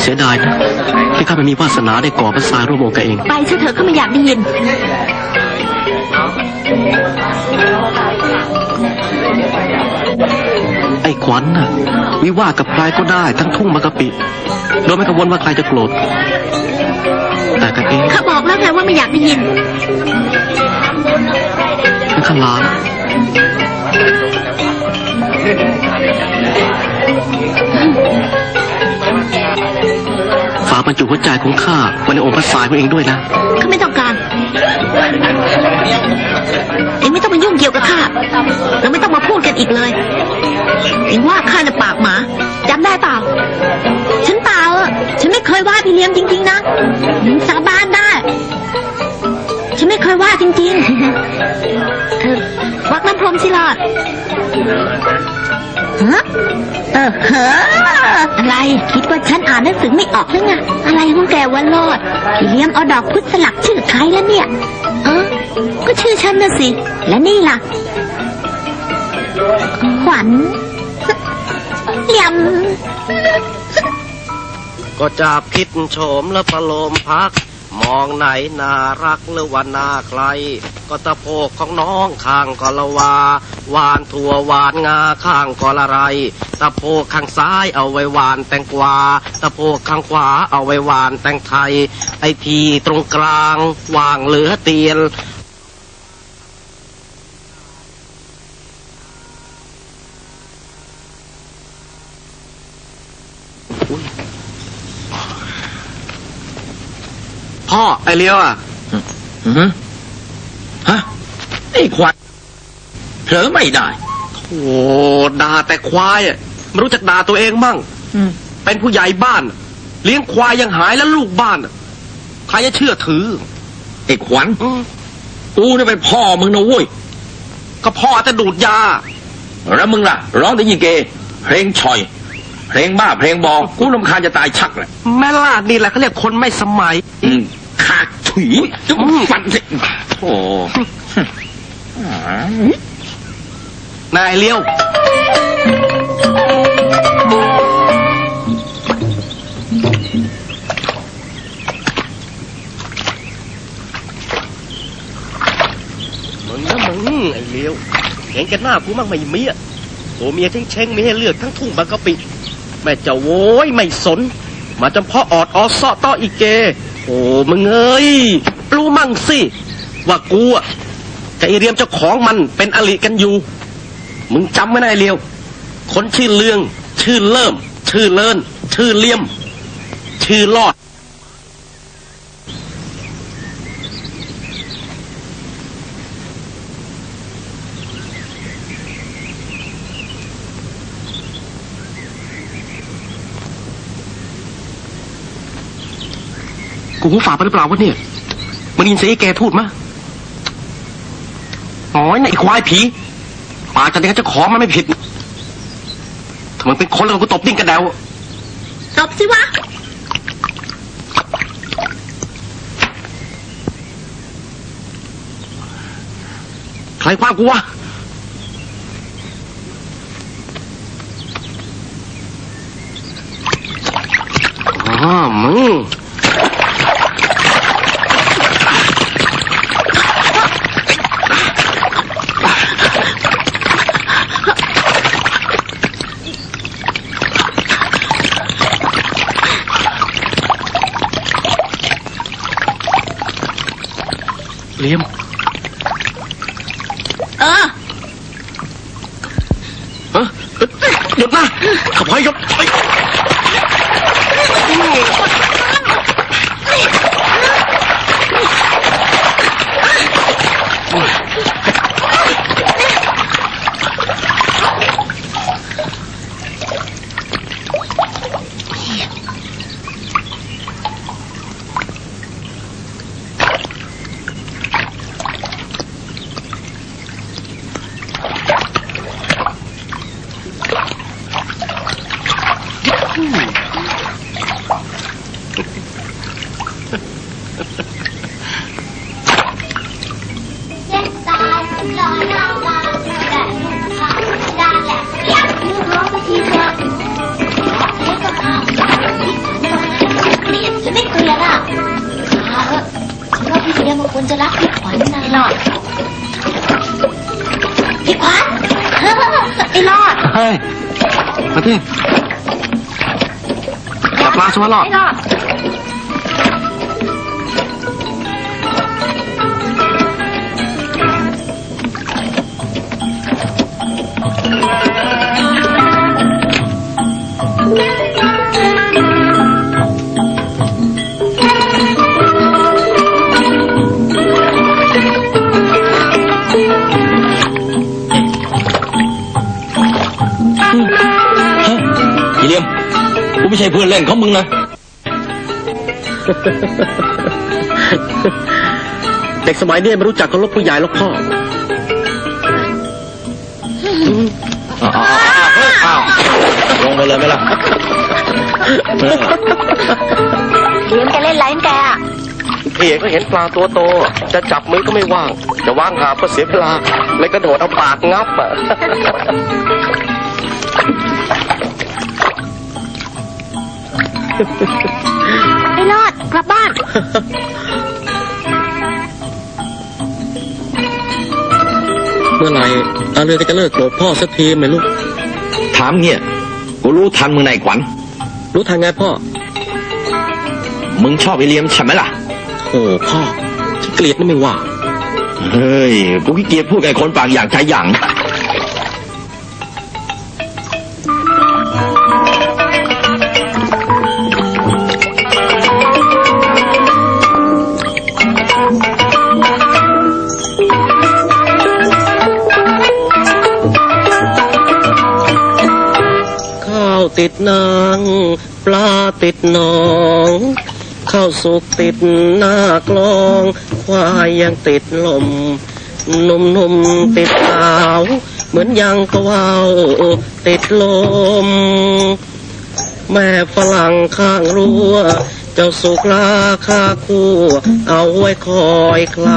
เสียดายนะที่ข้าไม่มีวาสนาได้ก่อพระทรายร่วมองค์กับเอง ไปซะเถอะข้าไม่อยากได้ยิน ไอ้ขวัญน่ะ วิวาทกับใครก็ได้ทั้งทุ่งมะกะปิ โดยไม่กังวลว่าใครจะโกรธ แต่กันเองข้าบอกแล้วไงว่าไม่อยากได้ยินนั่นข้าลา ฝากบรรจุหัวใจของข้าไว้ในองค์พระทรายของเองด้วยนะข้าไม่ต้องการ เองไม่ต้องมายุ่งเกี่ยวกับข้าเราไม่ต้องมาพูดกันอีกเลย เองว่าข้าน่ะปากหมาจำได้เปล่า ฉันเปล่าอะฉันไม่เคยว่าพี่เลี้ยงจริง ๆ นะหืมสาบานได้ ฉันไม่เคยว่าจริงๆ วักน้ำพรมสิลอดฮะเออเฮ้ออะไรคิดว่าฉันอ่านหนังสือไม่ออกหรือไงอะไรของแกวันรอดพี่เลี้ยงเอาดอกพุทธสลักชื่อใครแล้วเนี่ยเออก็ชื่อฉันนะสิ และนี่ล่ะ ขวัญยำก็จับคิดโฉมและประโลมพัก มองไหนน่ารักหรือว่าน่าใคร ก็ตะโพกของน้องข้างก็ละวาหวานถั่วหวานงาข้างก็ละไร ตะโพกข้างซ้ายเอาไว้หวานแตงกวา ตะโพกข้างขวาเอาไว้หวานแตงไทย ไอทีตรงกลางว่างเหลือเตียนพ่อไอเลี้ยวอะ อืม ฮะไอ้ควายเผลอไม่ได้ โอ้ด่าแต่ควายอะไม่รู้จักด่าตัวเองมั่งอืม เป็นผู้ใหญ่บ้าน เลี้ยงควายยังหายแล้วลูกบ้านใครจะเชื่อถือไอ้ขวัญอืมกูนี่เป็นพ่อมึงนะเว้ย ก็พ่อจะดูดยา แล้วมึงล่ะ ร้องแต่ยี่เก เพลงฉ่อย เพลงบ้าเพลงบอกกูรำคาญจะตายชักเลยแม่ลาดนี่แหละเขาเรียกคนไม่สมัย อืมขาดถุยจุ๊บฟันสิโอ้นายเลี้ยว มึงนะมึงไอ้เลี้ยวเห็นกันหน้ากูมั่งไม่มีอะโอ้เมียเช้งเช้งๆมีให้เลือกทั้งทุ่งบางกะปิ แม่เจะโว้ยไม่สน มาจำเพาะออดออซอต้ออีเก โอ้มึงเอ้ยรู้มั่งสิ ว่ากูอะกับไอเรียมเจ้าของมันเป็นอลิกันอยู่ มึงจำไว้นะไอ้เลียว คนชื่อเลือง ชื่อเริ่ม ชื่อเลิน ชื่อเลี่ยม ชื่อลอด กูหูฝาดไปหรือเปล่าวะเนี่ยมึงได้ยินเสียงไอ้แกพูดมะ น้อยนะไอ้ควายผีปากจะได้เจ้าของมันไม่ผิดถ้ามันเป็นคนแล้วกูตบดิ้งกระเดวตบสิวะ ใครคว้างกูวะอ๋อมึง เลี้ยม เออฮะหยุดนะขับให้หยุดเฮ้ยไอ้ เฮ้ยมาที่จับปลาสวะรอดไอ้รอด กูไม่ใช่เพื่อนเล่นของมึงนะ เด็กสมัยนี้ไม่รู้จักเคารพผู้ใหญ่หรอกพ่ออ้าวอ้าวเฮ้ยอ้าวลงไปเลยไหมล่ะเออเลี้ยงแกเล่นไรของแกอะพี่เอกก็เห็นปลาตัวโต จะจับมือก็ไม่ว่าง จะว่างหาก็เสียเวลาเลยกระโดดเอาปากงับอะ ไอ้รอด กลับบ้าน เมื่อไหร่อาเรือก็จะเลิกโกรธพ่อสักทีไหมลูก ถามเนี่ยกูรู้ทันมึงในขวัญ รู้ทางไงพ่อ มึงชอบอีเลียมใช่ไหมล่ะ โอ้พ่อฉันเกลียดนี่ไม่ว่า เฮ้ย กูขี้เกียจพูดกับไอ้คนปากอย่างใจอย่าง ติดนาง ปลาติดหนอง ข้าวสุกติดหน้ากลอง ควายยังติดลมหนุ่มๆติดสาว เหมือนยังกะวาวติดลม แม่ฝรั่งข้างรั้ว เจ้าสุกลาคาคู่ เอาไว้คอยใคร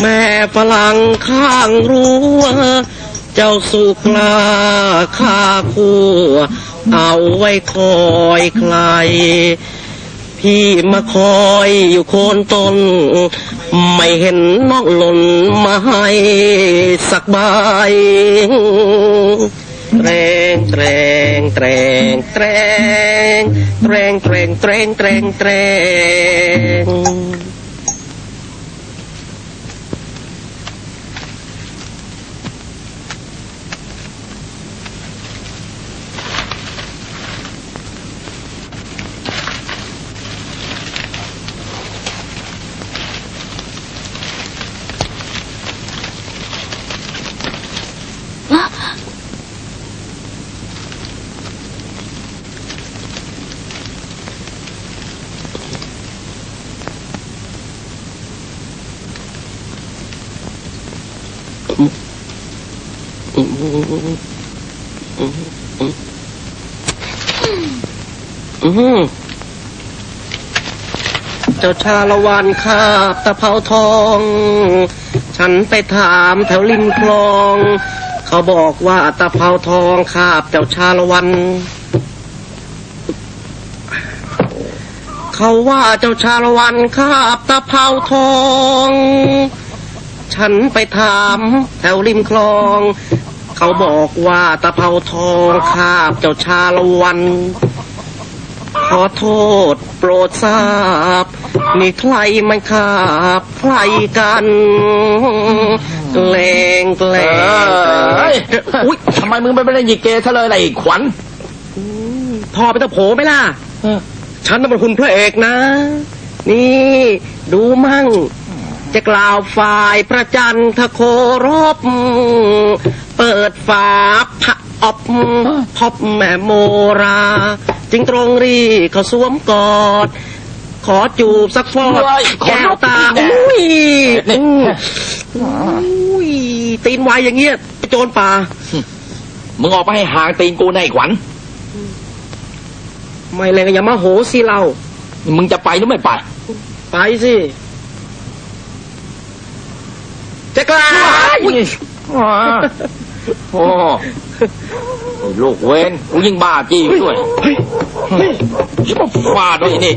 แม่ฝรั่งข้างรั้วเจ้าสุกลาคาคู่เอาไว้คอยใคร พี่มาคอยอยู่โคนต้น ไม่เห็นน้องหล่นมาให้สักใบแตรงแตรงแตรงแตรงแตรงแตรงแตรงแตรง เจ้าชาละวันคาบตะเภาทอง ฉันไปถามแถวริมคลอง เขาบอกว่าตะเภาทองคาบเจ้าชาละวันเขาว่าเจ้าชาละวันคาบตะเภาทอง ฉันไปถาม แถวริมคลอง เขาบอกว่าตะเภาทองคาบเจ้าชาละวัน ขอโทษโปรดทราบ นี่ใครมันคาบใครกันแกล้งแกล้งเอ้ยอุ้ยทำไมมึงไปไม่เล่นยีเกซะเลยล่ะไอ้ขวัญพ่อไปตะโผไหมล่ะ ฉันน่ะเป็นคุณพระเอกนะ นี่ ดูมั่ง จะกล่าวฝ่ายประจันทโครบ เปิดฝาพระอบพบแม่โมรา จึงตรงรีเขาสวมกอด ขอจูบสักฟอดเฮ้ยขอแก้วตาแน่อุ้ยนี่อุ้ยตีนไวอย่างเงี้ยโจรป่า มึงออกไปให้ห่างตีนกูในะไอ้ขวัญ ไม่เลยก็อย่ามาโหสิเรา มึงจะไปหรือไม่ไป ไปสิ จะกล้าอุ้ยโอ้ลูกเวนกูยิ่งบ้าจี้อยู่ด้วยชิบฟาดด้วยนี่